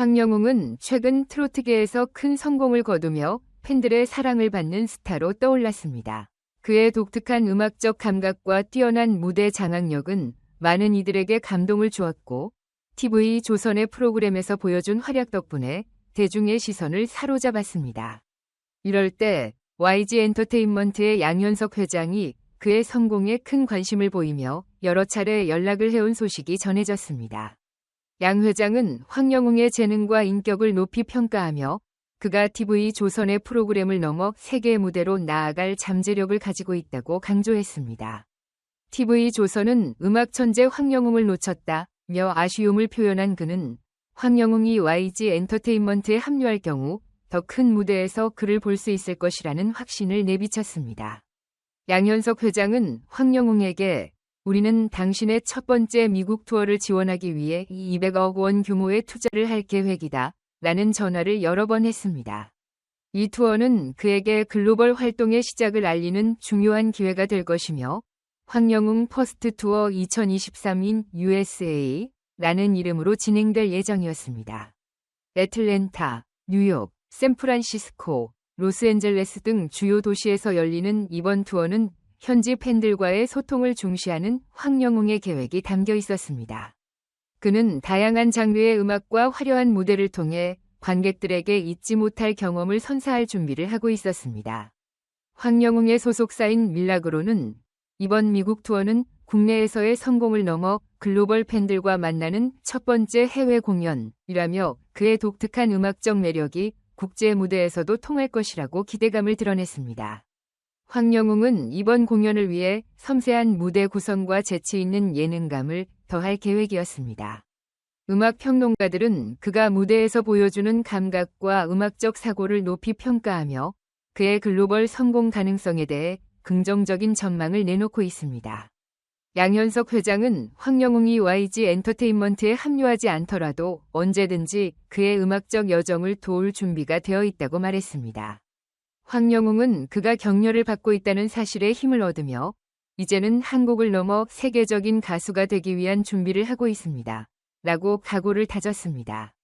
황영웅은 최근 트로트계에서 큰 성공을 거두며 팬들의 사랑을 받는 스타로 떠올랐습니다. 그의 독특한 음악적 감각과 뛰어난 무대 장악력은 많은 이들에게 감동을 주었고 TV 조선의 프로그램에서 보여준 활약 덕분에 대중의 시선을 사로잡았습니다. 이럴 때 YG 엔터테인먼트의 양현석 회장이 그의 성공에 큰 관심을 보이며 여러 차례 연락을 해온 소식이 전해졌습니다. 양 회장은 황영웅의 재능과 인격을 높이 평가하며 그가 TV 조선의 프로그램을 넘어 세계 무대로 나아갈 잠재력을 가지고 있다고 강조했습니다. TV 조선은 음악 천재 황영웅을 놓쳤다며 아쉬움을 표현한 그는 황영웅이 YG 엔터테인먼트에 합류할 경우 더 큰 무대에서 그를 볼 수 있을 것이라는 확신을 내비쳤습니다. 양현석 회장은 황영웅에게 우리는 당신의 첫 번째 미국 투어를 지원하기 위해 200억 원 규모의 투자를 할 계획이다. 라는 전화를 여러 번 했습니다. 이 투어는 그에게 글로벌 활동의 시작을 알리는 중요한 기회가 될 것이며 황영웅 퍼스트 투어 2023인 USA 라는 이름으로 진행될 예정이었습니다. 애틀랜타, 뉴욕, 샌프란시스코, 로스앤젤레스 등 주요 도시에서 열리는 이번 투어는 현지 팬들과의 소통을 중시하는 황영웅의 계획이 담겨 있었습니다. 그는 다양한 장르의 음악과 화려한 무대를 통해 관객들에게 잊지 못할 경험을 선사할 준비를 하고 있었습니다. 황영웅의 소속사인 밀라그로는 이번 미국 투어는 국내에서의 성공을 넘어 글로벌 팬들과 만나는 첫 번째 해외 공연이라며 그의 독특한 음악적 매력이 국제 무대에서도 통할 것이라고 기대감을 드러냈습니다. 황영웅은 이번 공연을 위해 섬세한 무대 구성과 재치 있는 예능감을 더할 계획이었습니다. 음악 평론가들은 그가 무대에서 보여주는 감각과 음악적 사고를 높이 평가하며 그의 글로벌 성공 가능성에 대해 긍정적인 전망을 내놓고 있습니다. 양현석 회장은 황영웅이 YG 엔터테인먼트에 합류하지 않더라도 언제든지 그의 음악적 여정을 도울 준비가 되어 있다고 말했습니다. 황영웅은 그가 격려를 받고 있다는 사실에 힘을 얻으며 이제는 한국을 넘어 세계적인 가수가 되기 위한 준비를 하고 있습니다. 라고 각오를 다졌습니다.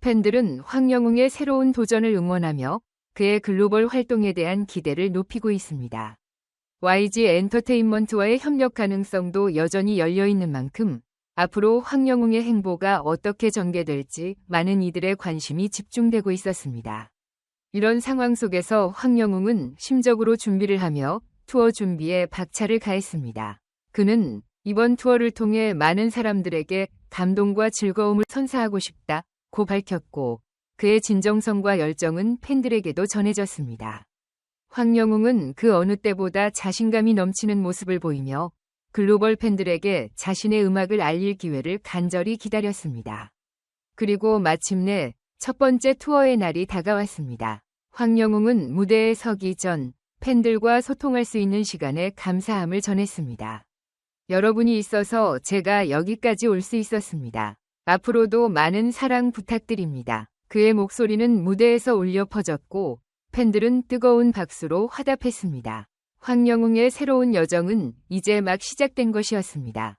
팬들은 황영웅의 새로운 도전을 응원하며 그의 글로벌 활동에 대한 기대를 높이고 있습니다. YG 엔터테인먼트와의 협력 가능성도 여전히 열려 있는 만큼 앞으로 황영웅의 행보가 어떻게 전개될지 많은 이들의 관심이 집중되고 있었습니다. 이런 상황 속에서 황영웅은 심적으로 준비를 하며 투어 준비에 박차를 가했습니다. 그는 이번 투어를 통해 많은 사람들에게 감동과 즐거움을 선사하고 싶다고 밝혔고 그의 진정성과 열정은 팬들에게도 전해졌습니다. 황영웅은 그 어느 때보다 자신감이 넘치는 모습을 보이며 글로벌 팬들에게 자신의 음악을 알릴 기회를 간절히 기다렸습니다. 그리고 마침내 첫 번째 투어의 날이 다가왔습니다. 황영웅은 무대에 서기 전 팬들과 소통할 수 있는 시간에 감사함을 전했습니다. 여러분이 있어서 제가 여기까지 올 수 있었습니다. 앞으로도 많은 사랑 부탁드립니다. 그의 목소리는 무대에서 울려 퍼졌고 팬들은 뜨거운 박수로 화답했습니다. 황영웅의 새로운 여정은 이제 막 시작된 것이었습니다.